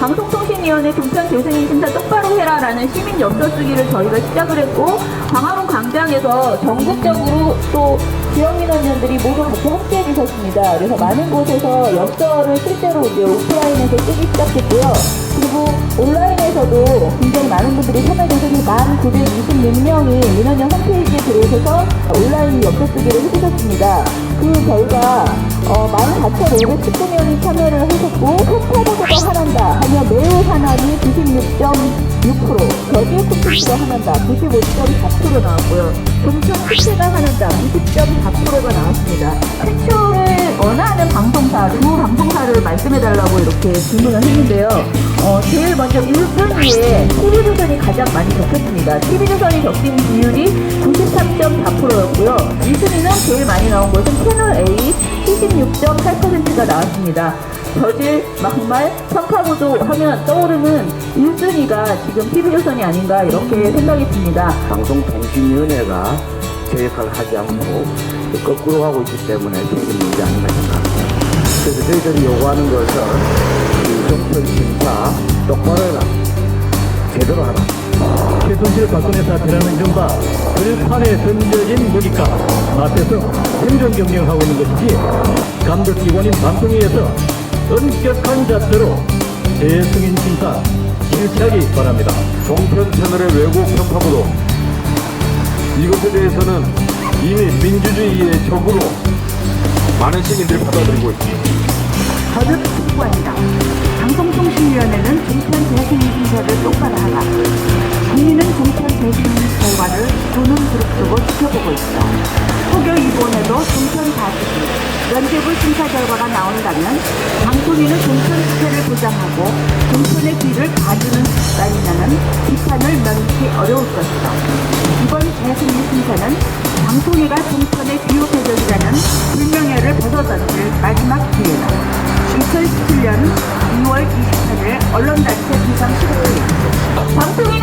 방송통신위원회 종편 재승인 심사 똑바로 해라라는 시민 엽서 쓰기를 저희가 시작을 했고 광화문 광장에서 전국적으로 또 지역민원연들이 모두 같이 함께해 주셨습니다. 그래서 많은 곳에서 엽서를 실제로 이제 오프라인에서 쓰기 시작했고요. 그리고 온라인에서도 굉장히 많은 분들이 참여해주셔서 만 926명이 민원연 홈페이지에 들어오셔서 온라인 엽서 쓰기를 해주셨습니다. 그 결과 어, 14,519명이 참여를 하셨고 컵하고도 화난다 하면 매우 화난이 96.6% 저지의 콘텐츠가 화난다 95.4% 나왔고요. 종편 수채가 화난다 20.4%가 나왔습니다. 최초를 원하는 방송사 두 방송사를 말씀해달라고 이렇게 질문을 했는데요. 어, 제일 먼저 1순위에 TV조선이 가장 많이 적혔습니다. TV조선이 적힌 비율이 93.4%였고요. 2순위는 제일 많이 나온 것은 채널A 76.8%가 나왔습니다. 저질, 막말, 선파구도 하면 떠오르는 1순위가 지금 TV조선이 아닌가 이렇게 생각이 듭니다. 방송통신위원회가 제 역할을 하지 않고 거꾸로 하고 있기 때문에 책임 문제 아닌가 생각합니다. 그래서 저희들이 요구하는 것은 이 종편 심사 똑바로 해라. 제대로 하라. 최순실 박근혜 사태라는 이른바 들판에 던져진 무기가 앞에서 생존 경쟁하고 있는 것이지 감독기관인 방송위에서 엄격한 잣대로 재승인 심사 실시하기 바랍니다. 종편 채널의 왜곡 편파보도 이것에 대해서는 이미 민주주의의 적으로 많은 시민들이 받아들이고 있습니다. 거듭 촉구한다. 방송통신위원회는 종편 재승인 심사를 똑바로 하라. 국민은 종편 재승인 결과를 두 눈 부릅뜨고 지켜보고 있다. 혹여 이번에도 종편 가지기 면제부 심사 결과가 나온다면 방송인은 종편 수혜를 보장하고 종편의 귀를 봐주는 습관이냐는 비판을 면치 어려울 것이다. 이번 재승인 심사는 방송인가 종편의 비호 대적이라는 불명예를 벗어던질 마지막 기회다. 2017년 2월 28일 언론단체 비상시국회의 방송인